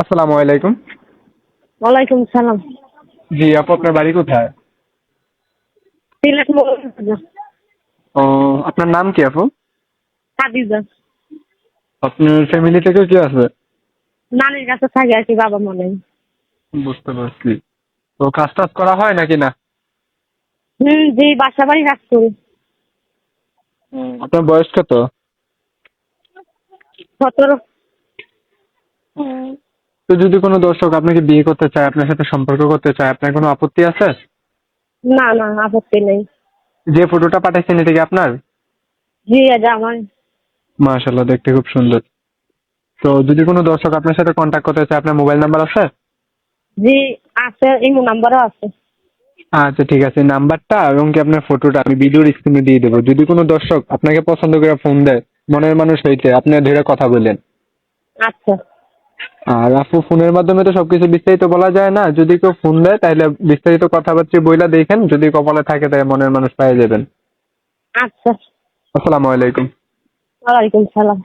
আসসালামু আলাইকুম। ওয়ালাইকুম সালাম। জি আপু আপনার বাড়ি কোথায়? সিলেট ও আপনার নাম কি আপু? খাদিজা। আপনার ফ্যামিলি থেকে কি আছে? নানির কাছে থাকে আর কি বাবা মনে বুঝতে পারছি। তো কাজ টাজ করা হয় নাকি না? হুম জি বাসা বাড়ি কাজ করি। আপনার বয়স কত? সতেরো। তো যদি কোনো দর্শক আপনাকে বিয়ে করতে চায় আপনার সাথে সম্পর্ক করতে চায় আপনার কোনো আপত্তি আছে? না না আপত্তি নেই। যে ফটোটা পাঠাইছেন এটা কি আপনার? জি এটা আমার। মাশাল্লাহ দেখতে খুব সুন্দর। তো যদি কোনো দর্শক আপনার সাথে কন্ট্যাক্ট করতে চায় আপনার মোবাইল নাম্বার আছে? জি আছে ইমো নাম্বারও আছে। আচ্ছা ঠিক আছে নাম্বারটা এবং কি আপনার ফটোটা আমি ভিডিওর স্ক্রিনে দিয়ে দেবো। যদি কোনো দর্শক আপনাকে পছন্দ করে ফোন দেয় মনের মানুষ হইতে আপনি ধরে কথা বললেন আচ্ছা। আর আপু ফোনের মাধ্যমে তো সবকিছু বিস্তারিত বলা যায় না। যদি কেউ ফোন দেয় তাহলে বিস্তারিত কথাবার্তা বইলা দেখেন। যদি কপালে থাকে তাই মনের মানুষ পাইয়ে যাবেন। আচ্ছা। আসসালামু আলাইকুম। ওয়ালাইকুম সালাম।